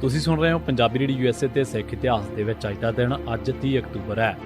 ਤੁਸੀਂ ਸੁਣ ਰਹੇ ਹੋ ਪੰਜਾਬੀ ਰੇਡੀਓ ਯੂਐਸਏ ਤੇ ਸਿੱਖ ਇਤਿਹਾਸ ਦੇ ਵਿੱਚ ਅੱਜ ਦਾ ਦਿਨ, ਅੱਜ 30 ਅਕਤੂਬਰ ਹੈ।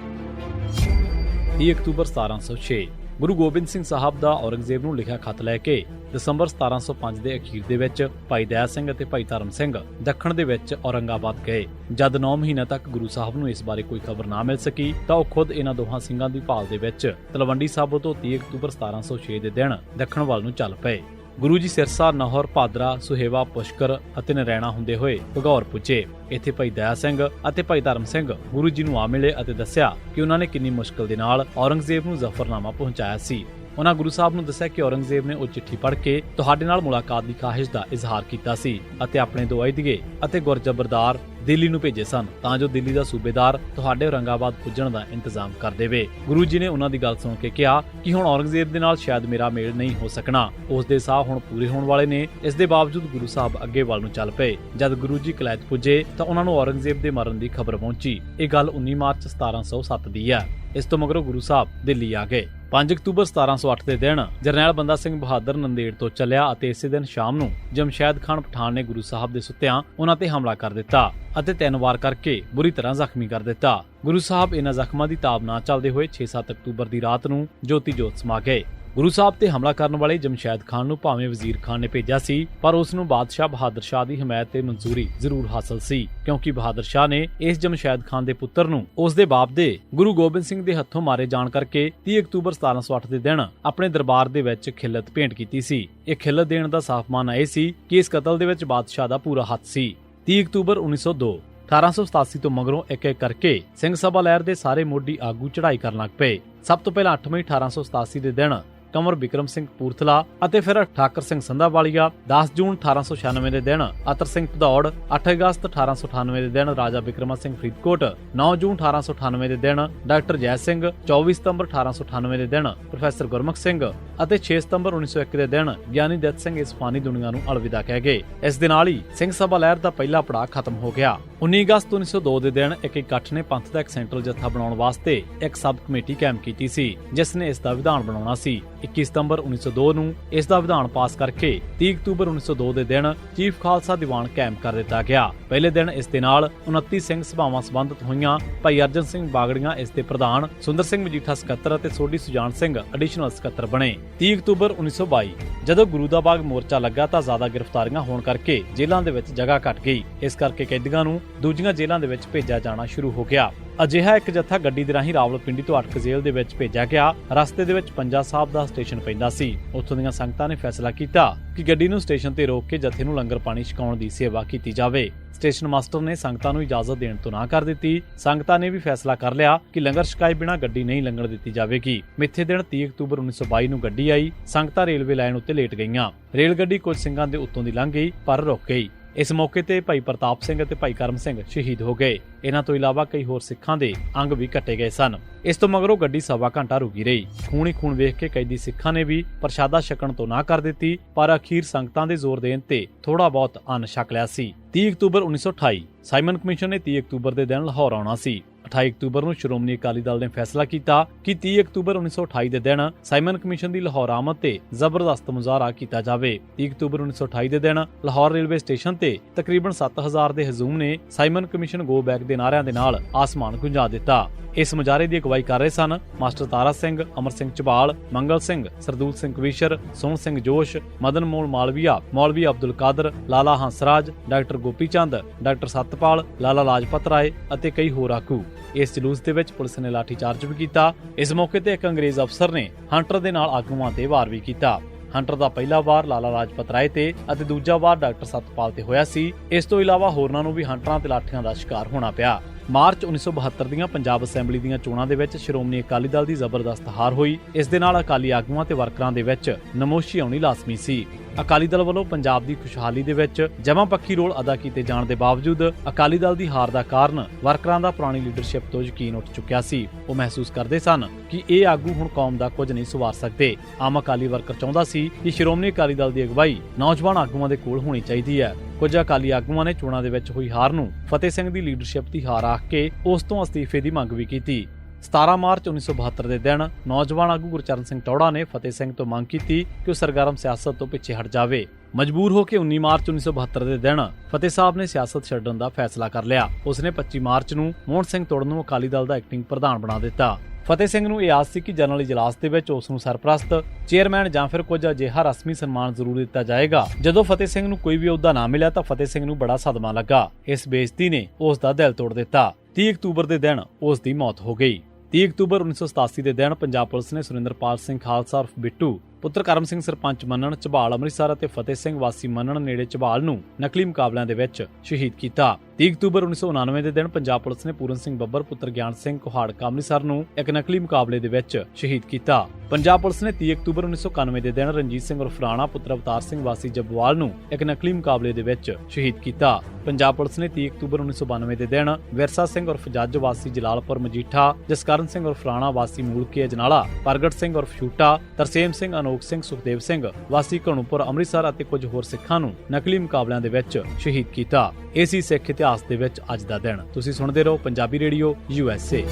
30 ਅਕਤੂਬਰ 1706 ਗੁਰੂ ਗੋਬਿੰਦ ਸਿੰਘ ਸਾਹਿਬ ਦਾ ਔਰੰਗਜ਼ੇਬ ਨੂੰ ਲਿਖਿਆ ਖਤ ਲੈ ਕੇ ਦਸੰਬਰ 1705 ਦੇ ਅਖੀਰ ਦੇ ਵਿੱਚ ਭਾਈ ਦਇਆ ਸਿੰਘ ਅਤੇ ਭਾਈ ਧਰਮ ਸਿੰਘ ਦੱਖਣ ਦੇ ਵਿੱਚ ਔਰੰਗਾਬਾਦ ਗਏ। ਜਦ 9 ਮਹੀਨਿਆਂ ਤੱਕ ਗੁਰੂ ਸਾਹਿਬ ਨੂੰ ਇਸ ਬਾਰੇ ਕੋਈ ਖਬਰ ਨਾ ਮਿਲ ਸਕੀ, ਤਾਂ ਉਹ ਖੁਦ ਇਹਨਾਂ ਦੋਹਾਂ ਸਿੰਘਾਂ ਦੀ ਭਾਲ ਦੇ ਵਿੱਚ ਤਲਵੰਡੀ ਸਾਬੋ ਤੋਂ 30 ਅਕਤੂਬਰ 1706 ਦੇ ਦਿਨ ਦੱਖਣ ਵੱਲ ਨੂੰ ਚੱਲ ਪਏ। ਗੁਰੂ ਜੀ ਸਿਰਸਾ, ਨਹਰ, ਭਾਦਰਾ, ਸੁਹੇਵਾ, ਪੁਸ਼ਕਰ ਅਤੇ ਨਰੈਣਾ ਹੁੰਦੇ ਹੋਏ ਭਗੌਰ ਪੁੱਜੇ। ਇੱਥੇ ਭਾਈ ਦਇਆ ਸਿੰਘ ਅਤੇ ਭਾਈ ਧਰਮ ਸਿੰਘ ਗੁਰੂ ਜੀ ਨੂੰ ਆ ਮਿਲੇ ਅਤੇ ਦੱਸਿਆ ਕਿ ਉਹਨਾਂ ਨੇ ਕਿੰਨੀ ਮੁਸ਼ਕਲ ਦੇ ਨਾਲ ਔਰੰਗਜ਼ੇਬ ਨੂੰ ਜ਼ਫਰਨਾਮਾ ਪਹੁੰਚਾਇਆ ਸੀ। ਉਹਨਾਂ ਗੁਰੂ ਸਾਹਿਬ ਨੂੰ ਦੱਸਿਆ ਕਿ ਔਰੰਗਜ਼ੇਬ ਨੇ ਉਹ ਚਿੱਠੀ ਪੜ੍ਹ ਕੇ ਤੁਹਾਡੇ ਨਾਲ ਮੁਲਾਕਾਤ ਦੀ ਖਾਹਿਸ਼ ਦਾ ਇਜ਼ਹਾਰ ਕੀਤਾ ਸੀ ਅਤੇ ਆਪਣੇ ਦੁਆਈ ਦੀਏ ਅਤੇ ਗੁਰਜਬਰਦਾਰ ਦਿੱਲੀ ਨੂੰ ਭੇਜੇ ਸਨ, ਤਾਂ ਜੋ ਦਿੱਲੀ ਦਾ ਸੂਬੇਦਾਰ ਤੁਹਾਡੇ ਔਰੰਗਾਬਾਦ ਪੁੱਜਣ ਦਾ ਇੰਤਜ਼ਾਮ ਕਰ ਦੇਵੇ। ਗੁਰੂ ਜੀ ਨੇ ਉਹਨਾਂ ਦੀ ਗੱਲ ਸੁਣ ਕੇ ਕਿਹਾ ਕਿ ਹੁਣ ਔਰੰਗਜ਼ੇਬ ਦੇ ਨਾਲ ਸ਼ਾਇਦ ਮੇਰਾ ਮੇਲ ਨਹੀਂ ਹੋ ਸਕਣਾ। ਉਸ ਦੇ ਸਾਹ ਹੁਣ ਪੂਰੇ ਹੋਣ ਵਾਲੇ ਨੇ। ਇਸ ਦੇ ਬਾਵਜੂਦ ਗੁਰੂ ਸਾਹਿਬ ਅੱਗੇ ਵੱਲ ਨੂੰ ਚੱਲ ਪਏ। ਜਦ ਗੁਰੂ ਜੀ ਕਲੈਤ ਪੁੱਜੇ, ਤਾਂ ਉਹਨਾਂ ਨੂੰ ਔਰੰਗਜ਼ੇਬ ਦੇ ਮਰਨ ਦੀ ਖਬਰ ਪਹੁੰਚੀ। ਇਹ ਗੱਲ 19 ਮਾਰਚ 1707 ਦੀ ਹੈ। ਇਸ ਤੋਂ ਮਗਰੋਂ ਗੁਰੂ ਸਾਹਿਬ ਦਿੱਲੀ ਆ ਗਏ। 5 ਅਕਤੂਬਰ 1708 ਦੇ ਦਿਨ ਜਰਨੈਲ ਬੰਦਾ ਸਿੰਘ ਬਹਾਦਰ ਨੰਦੇੜ ਤੋਂ ਚੱਲਿਆ ਅਤੇ ਇਸੇ ਦਿਨ ਸ਼ਾਮ ਨੂੰ ਜਮਸ਼ੈਦ ਖਾਨ ਪਠਾਨ ਨੇ ਗੁਰੂ ਸਾਹਿਬ ਦੇ ਸੁੱਤਿਆਂ ਉਹਨਾਂ ਤੇ ਹਮਲਾ ਕਰ ਦਿੱਤਾ ਅਤੇ ਤਿੰਨ ਵਾਰ ਕਰਕੇ ਬੁਰੀ ਤਰ੍ਹਾਂ ਜ਼ਖਮੀ ਕਰ ਦਿੱਤਾ। ਗੁਰੂ ਸਾਹਿਬ ਇਹਨਾਂ ਜ਼ਖਮਾਂ ਦੀ ਤਾਬ ਨਾ ਚੱਲਦੇ ਹੋਏ 6-7 ਅਕਤੂਬਰ ਦੀ ਰਾਤ ਨੂੰ ਜੋਤੀ ਜੋਤ ਸਮਾ ਗਏ। ਗੁਰੂ ਸਾਹਿਬ ਤੇ ਹਮਲਾ ਕਰਨ ਵਾਲੇ ਜਮਸ਼ੈਦ ਖਾਨ ਨੂੰ ਭਾਵੇਂ ਵਜ਼ੀਰ ਖਾਨ ਨੇ ਭੇਜਿਆ ਸੀ, ਪਰ ਉਸ ਨੂੰ ਬਾਦਸ਼ਾਹ ਬਹਾਦਰ ਸ਼ਾਹ ਦੀ ਹਮਾਇਤ ਤੇ ਮਨਜ਼ੂਰੀ ਜ਼ਰੂਰ ਹਾਸਲ ਸੀ, ਕਿਉਂਕਿ ਬਹਾਦਰ ਸ਼ਾਹ ਨੇ ਇਸ ਜਮਸ਼ੈਦ ਖਾਨ ਦੇ ਪੁੱਤਰ ਨੂੰ ਉਸ ਦੇ ਬਾਪ ਦੇ ਗੁਰੂ ਗੋਬਿੰਦ ਸਿੰਘ ਦੇ ਹੱਥੋਂ ਮਾਰੇ ਜਾਣ ਕਰਕੇ 30 ਅਕਤੂਬਰ 1708 ਦੇ ਦਿਨ ਆਪਣੇ ਦਰਬਾਰ ਦੇ ਵਿੱਚ ਖਿਲਤ ਭੇਂਟ ਕੀਤੀ ਸੀ। ਇਹ ਖਿਲਤ ਦੇਣ ਦਾ ਸਾਫ਼ ਮਾਨਾ ਇਹ ਸੀ ਕਿ ਇਸ ਕਤਲ ਦੇ ਵਿੱਚ ਬਾਦਸ਼ਾਹ ਦਾ ਪੂਰਾ ਹੱਥ ਸੀ। 30 ਅਕਤੂਬਰ 1902 1887 ਤੋਂ ਮਗਰੋਂ ਇੱਕ ਇੱਕ ਕਰਕੇ ਸਿੰਘ ਸਭਾ ਲਹਿਰ ਦੇ ਸਾਰੇ ਮੋਢੀ ਆਗੂ ਚੜ੍ਹਾਈ ਕਰਨ ਲੱਗ ਪਏ। ਸਭ ਤੋਂ ਪਹਿਲਾਂ 8 ਮਈ 1887 ਦੇ ਦਿਨ ਕੰਵਰ ਵਿਕਰਮ ਸਿੰਘ ਪੂਰਥਲਾ ਅਤੇ ਫਿਰ ਠਾਕਰ ਸਿੰਘ ਸੰਧਾਵਾਲੀਆ 10 ਜੂਨ 1896 ਦੇ ਦਿਨ, ਅਤਰ ਸਿੰਘ ਭਦੌੜ 8 ਅਗਸਤ 1898 ਦੇ ਦਿਨ, ਰਾਜਾ ਵਿਕਰਮਾ ਸਿੰਘ ਫਰੀਦਕੋਟ 9 ਜੂਨ 1898 ਦੇ ਦਿਨ, ਡਾਕਟਰ ਜੈ ਸਿੰਘ 24 ਸਤੰਬਰ 1898 ਦੇ ਦਿਨ, ਪ੍ਰੋਫੈਸਰ ਗੁਰਮੁਖ ਸਿੰਘ ਅਤੇ 6 ਸਤੰਬਰ 1901 ਦੇ ਦਿਨ, ਗਿਆਨੀ ਦੱਤ ਸਿੰਘ ਇਸ ਫਾਨੀ ਦੁਨੀਆ ਨੂੰ ਅਲਵਿਦਾ ਕਹਿ ਗਏ। ਇਸ ਦੇ ਨਾਲ ਹੀ ਸਿੰਘ ਸਭਾ ਲਹਿਰ ਦਾ ਪਹਿਲਾ ਪੜਾਅ ਖਤਮ ਹੋ ਗਿਆ। 19 ਅਗਸਤ 1902 ਦੇ ਦਿਨ ਇੱਕ ਇਕੱਠ ਨੇ ਪੰਥ ਦਾ ਇੱਕ ਸੈਂਟਰਲ ਜੱਥਾ ਬਣਾਉਣ ਵਾਸਤੇ ਇੱਕ ਸਬ ਕਮੇਟੀ ਕਾਇਮ ਕੀਤੀ ਸੀ, ਜਿਸ ਨੇ ਇਸ ਦਾ ਵਿਧਾਨ ਬਣਾਉਣਾ ਸੀ। 21 ਸਤੰਬਰ 1902 ਨੂੰ ਇਸ ਦਾ ਵਿਧਾਨ ਪਾਸ ਕਰਕੇ 30 ਅਕਤੂਬਰ 1902 ਦੇ ਦਿਨ ਚੀਫ ਖਾਲਸਾ ਦੀਵਾਨ ਕਾਇਮ ਕਰ ਦਿੱਤਾ ਗਿਆ। ਪਹਿਲੇ ਦਿਨ ਇਸ ਦੇ ਨਾਲ 29 ਸਿੰਘ ਸਭਾਵਾਂ ਸੰਬੰਧਿਤ ਹੋਈਆਂ ਭਾਈ ਅਰਜਨ ਸਿੰਘ ਬਾਗੜੀਆਂ, ਇਸ ਦੇ ਪ੍ਰਧਾਨ ਸੁੰਦਰ ਸਿੰਘ ਮਜੀਠਾ ਸਕੱਤਰ ਅਤੇ ਸੋਢੀ ਸੁਜਾਨ ਸਿੰਘ ਐਡੀਸ਼ਨਲ ਸਕੱਤਰ ਬਣੇ। 30 ਅਕਤੂਬਰ 1922 ਜਦੋਂ ਗੁਰੂ ਦਾ ਬਾਗ ਮੋਰਚਾ ਲੱਗਾ ਤਾਂ ਜ਼ਿਆਦਾ ਗ੍ਰਿਫਤਾਰੀਆਂ ਹੋਣ ਕਰਕੇ ਜੇਲ੍ਹਾਂ ਦੇ ਵਿੱਚ ਜਗ੍ਹਾ ਘਟ ਗਈ। ਇਸ ਕਰਕੇ ਕੈਦੀਆਂ ਨੂੰ ਦੂਜੀਆਂ ਜੇਲ੍ਹਾਂ ਦੇ ਵਿੱਚ ਭੇਜਿਆ ਜਾਣਾ ਸ਼ੁਰੂ ਹੋ ਗਿਆ। ਅਜਿਹਾ ਇੱਕ ਜੱਥਾ ਗੱਡੀ ਦੇ ਰਾਹੀਂ ਰਾਵਲਪਿੰਡੀ ਤੋਂ ਅਟਕ ਜੇਲ੍ਹ ਦੇ ਵਿੱਚ ਭੇਜਿਆ ਗਿਆ। ਰਸਤੇ ਦੇ ਵਿੱਚ ਪੰਜਾ ਸਾਹਿਬ ਦਾ ਸਟੇਸ਼ਨ ਪੈਂਦਾ ਸੀ। ਉੱਥੋਂ ਦੀਆਂ ਸੰਗਤਾਂ ਨੇ ਫੈਸਲਾ ਕੀਤਾ ਕਿ ਗੱਡੀ ਨੂੰ ਸਟੇਸ਼ਨ ਤੇ ਰੋਕ ਕੇ ਜੱਥੇ ਨੂੰ ਲੰਗਰ ਪਾਣੀ ਛਕਾਉਣ ਦੀ ਸੇਵਾ ਕੀਤੀ ਜਾਵੇ। ਸਟੇਸ਼ਨ ਮਾਸਟਰ ਨੇ ਸੰਗਤਾਂ ਨੂੰ ਇਜਾਜ਼ਤ ਦੇਣ ਤੋਂ ਨਾ ਕਰ ਦਿੱਤੀ। ਸੰਗਤਾਂ ਨੇ ਵੀ ਫੈਸਲਾ ਕਰ ਲਿਆ ਕਿ ਲੰਗਰ ਛਕਾਏ ਬਿਨਾਂ ਗੱਡੀ ਨਹੀਂ ਲੰਘਣ ਦਿੱਤੀ ਜਾਵੇਗੀ। ਮਿੱਥੇ ਦਿਨ 30 ਅਕਤੂਬਰ 1922 ਨੂੰ ਗੱਡੀ ਆਈ। ਸੰਗਤਾਂ ਰੇਲਵੇ ਲਾਈਨ ਉੱਤੇ ਲੇਟ ਗਈਆਂ। ਰੇਲ ਗੱਡੀ ਕੁਝ ਸਿੰਘਾਂ ਦੇ ਉੱਤੋਂ ਦੀ ਲੰਘ ਗਈ, ਪਰ ਰੁਕ ਗਈ। ਇਸ ਮੌਕੇ ਤੇ ਭਾਈ ਪ੍ਰਤਾਪ ਸਿੰਘ ਅਤੇ ਭਾਈ ਕਰਮ ਸਿੰਘ ਸ਼ਹੀਦ ਹੋ ਗਏ। ਇਹਨਾਂ ਤੋਂ ਇਲਾਵਾ ਕਈ ਹੋਰ ਸਿੱਖਾਂ ਦੇ ਅੰਗ ਵੀ ਕੱਟੇ ਗਏ ਸਨ। ਇਸ ਤੋਂ ਮਗਰੋਂ ਗੱਡੀ ਸਵਾ ਘੰਟਾ ਰੁਕੀ ਰਹੀ। ਖੂਨ ਹੀ ਖੂਨ ਵੇਖ ਕੇ ਕੈਦੀ ਸਿੱਖਾਂ ਨੇ ਵੀ ਪ੍ਰਸ਼ਾਦਾ ਛਕਣ ਤੋਂ ਨਾ ਕਰ ਦਿੱਤੀ, ਪਰ ਅਖੀਰ ਸੰਗਤਾਂ ਦੇ ਜ਼ੋਰ ਦੇਣ ਤੇ ਥੋੜਾ ਬਹੁਤ ਅੰਨ ਛਕ ਲਿਆ ਸੀ। 30 ਅਕਤੂਬਰ 1928 ਸਾਈਮਨ ਕਮਿਸ਼ਨ ਨੇ 30 ਅਕਤੂਬਰ ਦੇ ਦਿਨ ਲਾਹੌਰ ਆਉਣਾ ਸੀ। 28 ਅਕਤੂਬਰ ਨੂੰ ਸ਼੍ਰੋਮਣੀ ਅਕਾਲੀ ਦਲ ਨੇ ਫੈਸਲਾ ਕੀਤਾ ਕਿ 30 ਅਕਤੂਬਰ 1928 ਦੇ ਦਿਨ ਸਾਈਮਨ ਕਮਿਸ਼ਨ ਦੀ ਲਾਹੌਰ ਆਮਦ ਤੇ ਜ਼ਬਰਦਸਤ ਮੁਜ਼ਾਹਰਾ ਕੀਤਾ ਜਾਵੇ। 30 ਅਕਤੂਬਰ 1928 ਦੇ ਦਿਨ ਲਾਹੌਰ ਰੇਲਵੇ ਸਟੇਸ਼ਨ ਤੇ ਤਕਰੀਬਨ 7000 ਦੇ ਹਜੂਮ ਨੇ ਸਾਈਮਨ ਕਮਿਸ਼ਨ ਗੋ ਬੈਕ ਦੇ ਨਾਰਿਆਂ ਦੇ ਨਾਲ ਆਸਮਾਨ ਗੁੰਜਾ ਦਿੱਤਾ। ਇਸ ਮੁਜ਼ਾਹਰੇ ਦੀ ਅਗਵਾਈ ਕਰ ਰਹੇ ਸਨ master Tara Singh, Amar Singh Chabal, Mangal Singh, Sardul Singh Kavishar, Sohan Singh Josh, Madan Mohan Malaviya, Maulvi Abdul Qadir, Lala Hansraj, doctor Gopi Chand, doctor Satpal, Lala Lajpat Rai ਅਤੇ ਕਈ ਹੋਰ ਆਗੂ। ਇਸ ਜਲੂਸ ਦੇ ਵਿੱਚ ਪੁਲਿਸ ਨੇ ਲਾਠੀ charge ਵੀ ਕੀਤਾ। ਇਸ ਮੌਕੇ ਤੇ ਇੱਕ ਅੰਗਰੇਜ਼ ਅਫਸਰ ਨੇ ਹੰਟਰ ਦੇ ਨਾਲ ਆਗੂਆਂ ਤੇ ਵਾਰ ਵੀ ਕੀਤਾ। ਹੰਟਰ ਦਾ ਪਹਿਲਾ ਵਾਰ ਲਾਲਾ ਰਾਜਪਤ ਰਾਏ ਤੇ ਅਤੇ ਦੂਜਾ ਵਾਰ ਡਾਕਟਰ ਸਤਪਾਲ ਤੇ ਹੋਇਆ ਸੀ। ਇਸ ਤੋਂ ਇਲਾਵਾ ਹੋਰਨਾਂ ਨੂੰ ਵੀ ਹੰਟਰਾਂ ਤੇ ਲਾਠੀਆਂ ਦਾ ਸ਼ਿਕਾਰ ਹੋਣਾ ਪਿਆ। ਮਾਰਚ 1972 ਦੀਆਂ ਪੰਜਾਬ ਅਸੈਂਬਲੀ ਦੀਆਂ ਚੋਣਾਂ ਦੇ ਵਿੱਚ ਸ਼੍ਰੋਮਣੀ ਅਕਾਲੀ ਦਲ ਦੀ ਜ਼ਬਰਦਸਤ ਹਾਰ ਹੋਈ। ਇਸ ਦੇ ਨਾਲ ਅਕਾਲੀ ਆਗੂਆਂ ਤੇ ਵਰਕਰਾਂ ਦੇ ਵਿੱਚ ਨਮੋਸ਼ੀ ਆਉਣੀ ਲਾਜ਼ਮੀ ਸੀ। ਅਕਾਲੀ ਦਲ ਵੱਲੋਂ ਪੰਜਾਬ ਦੀ ਖੁਸ਼ਹਾਲੀ ਦੇ ਵਿੱਚ ਜਮਾਂ ਪੱਖੀ ਰੋਲ ਅਦਾ ਕੀਤੇ ਜਾਣ ਦੇ ਬਾਵਜੂਦ ਅਕਾਲੀ ਦਲ ਦੀ ਹਾਰ ਦਾ ਕਾਰਨ ਵਰਕਰਾਂ ਦਾ ਪੁਰਾਣੀ ਲੀਡਰਸ਼ਿਪ ਤੋਂ ਯਕੀਨ ਉੱਠ ਚੁੱਕਿਆ ਸੀ। ਉਹ ਮਹਿਸੂਸ ਕਰਦੇ ਸਨ ਕਿ ਇਹ ਆਗੂ ਹੁਣ ਕੌਮ ਦਾ ਕੁਝ ਨਹੀਂ ਸੁਵਾਰ ਸਕਦੇ। ਆਮ ਅਕਾਲੀ ਵਰਕਰ ਚਾਹੁੰਦਾ ਸੀ ਕਿ ਸ਼੍ਰੋਮਣੀ ਅਕਾਲੀ ਦਲ ਦੀ ਅਗਵਾਈ ਨੌਜਵਾਨ ਆਗੂਆਂ ਦੇ ਕੋਲ ਹੋਣੀ ਚਾਹੀਦੀ ਹੈ। ਕੁਝ ਅਕਾਲੀ ਆਗੂਆਂ ਨੇ ਚੋਣਾਂ ਦੇ ਵਿੱਚ ਹੋਈ ਹਾਰ ਨੂੰ ਫਤਿਹ ਸਿੰਘ ਦੀ ਲੀਡਰਸ਼ਿਪ ਦੀ ਹਾਰ ਆਖ ਕੇ ਉਸ ਤੋਂ ਅਸਤੀਫੇ ਦੀ ਮੰਗ ਵੀ ਕੀਤੀ। 17 ਮਾਰਚ 1972 ਦੇ ਦਿਨ ਨੌਜਵਾਨ ਆਗੂ ਗੁਰਚਰਨ ਸਿੰਘ ਟੌੜਾ ਨੇ ਫਤਿਹ ਸਿੰਘ ਤੋਂ ਮੰਗ ਕੀਤੀ ਕਿ ਉਹ ਸਰਗਰਮ ਸਿਆਸਤ ਤੋਂ ਪਿੱਛੇ ਹਟ ਜਾਵੇ। ਮਜਬੂਰ ਹੋ ਕੇ 19 ਮਾਰਚ 1972 ਦੇ ਦਿਨ ਫਤਿਹ ਸਾਹਿਬ ਨੇ ਸਿਆਸਤ ਛੱਡਣ ਦਾ ਫੈਸਲਾ ਕਰ ਲਿਆ। ਉਸਨੇ 25 ਮਾਰਚ ਨੂੰ ਮੋਹਨ ਸਿੰਘ ਤੋੜ ਨੂੰ ਅਕਾਲੀ ਦਲ ਦਾ ਐਕਟਿੰਗ ਪ੍ਰਧਾਨ ਬਣਾ ਦਿੱਤਾ। ਫਤਿਹ ਸਿੰਘ ਨੂੰ ਇਹ ਆਸ ਸੀ ਕਿ ਜਨਰਲ ਇਜਲਾਸ ਦੇ ਵਿੱਚ ਉਸ ਨੂੰ ਸਰਪ੍ਰਸਤ, ਚੇਅਰਮੈਨ ਜਾਂ ਫਿਰ ਕੁਝ ਅਜਿਹਾ ਰਸਮੀ ਸਨਮਾਨ ਜ਼ਰੂਰ ਦਿੱਤਾ ਜਾਏਗਾ। ਜਦੋਂ ਫਤਿਹ ਸਿੰਘ ਨੂੰ ਕੋਈ ਵੀ ਅਹੁਦਾ ਨਾ ਮਿਲਿਆ ਤਾਂ ਫਤਿਹ ਸਿੰਘ ਨੂੰ ਬੜਾ ਸਦਮਾ ਲੱਗਾ। ਇਸ ਬੇਇੱਜ਼ਤੀ ਨੇ ਉਸ ਦਾ ਦਿਲ ਤੋੜ ਦਿੱਤਾ। 30 ਅਕਤੂਬਰ ਦੇ ਦਿਨ ਉਸ ਦੀ ਮੌਤ ਹੋ ਗਈ। 30 ਅਕਤੂਬਰ 1987 ਦੇ ਦਿਨ ਪੰਜਾਬ ਪੁਲਿਸ ਨੇ ਸੁਰਿੰਦਰਪਾਲ ਸਿੰਘ ਖਾਲਸਾ ਉਰਫ ਬਿੱਟੂ ਪੁੱਤਰ ਕਰਮ ਸਿੰਘ ਸਰਪੰਚ ਮੰਨਣ, ਝਬਾਲ ਅੰਮ੍ਰਿਤਸਰ ਅਤੇ ਫਤਿਹ ਸਿੰਘ ਵਾਸੀ ਮੰਨਣ ਨੇੜੇ ਝਬਾਲ ਨੂੰ ਨਕਲੀ ਮੁਕਾਬਲਿਆਂ ਦੇ ਵਿੱਚ ਸ਼ਹੀਦ ਕੀਤਾ। 30 ਅਕਤੂਬਰ 1999 ਦੇ ਦਿਨ ਪੰਜਾਬ ਪੁਲਿਸ ਨੇ ਪੂਰਨ ਸਿੰਘ ਬੱਬਰ, ਪੁੱਤਰ ਗਿਆਨ ਸਿੰਘ ਕੁਹਾੜਕਾ ਅੰਮ੍ਰਿਤਸਰ ਨੂੰ ਇੱਕ ਨਕਲੀ ਮੁਕਾਬਲੇ ਦੇ ਵਿੱਚ ਸ਼ਹੀਦ ਕੀਤਾ। ਪੰਜਾਬ ਪੁਲਿਸ ਨੇ 30 ਅਕਤੂਬਰ 1991 ਦੇ ਦਿਨ ਰਣਜੀਤ ਸਿੰਘ ਉਰਫ ਰਾਣਾ, ਪੁੱਤਰ ਅਵਤਾਰ ਸਿੰਘ ਵਾਸੀ ਜੱਬਵਾਲ ਨੂੰ ਇੱਕ ਨਕਲੀ ਮੁਕਾਬਲੇ ਦੇ ਵਿੱਚ ਸ਼ਹੀਦ ਕੀਤਾ। ਪੰਜਾਬ ਪੁਲਿਸ ਨੇ 30 ਅਕਤੂਬਰ 1992 ਦੇ ਦਿਨ ਵਿਰਸਾ ਸਿੰਘ ਉਰਫ ਜੱਜ ਵਾਸੀ ਜਲਾਲਪੁਰ ਮਜੀਠਾ, ਜਸਕਰਨ ਸਿੰਘ ਉਰ ਰਾਣਾ ਵਾਸੀ ਮੂਲਕੀ ਅਜਨਾਲਾ, ਪ੍ਰਗਟ ਸਿੰਘ ਉਰਫ ਛੂਟਾ, ਤਰਸੇਮ ਸਿੰਘ ਅਨੋਖ ਸਿੰਘ ਸੁਖਦੇਵ ਸਿੰਘ, ਵਾਸੀ ਘਣੂਪੁਰ, ਅੰਮ੍ਰਿਤਸਰ ਅਤੇ ਕੁਝ ਹੋਰ ਸਿੱਖਾਂ ਨੂੰ ਨਕਲੀ ਮੁਕਾਬਲਿਆਂ ਦੇ ਵਿੱਚ ਸ਼ਹੀਦ ਕੀਤਾ। ਇਹ ਸਿੱਖ ਇਤਿਹਾਸ ਦੇ ਵਿੱਚ ਅੱਜ ਦਾ ਦਿਨ। ਤੁਸੀਂ ਸੁਣਦੇ ਰਹੋ Punjabi radio, U S A.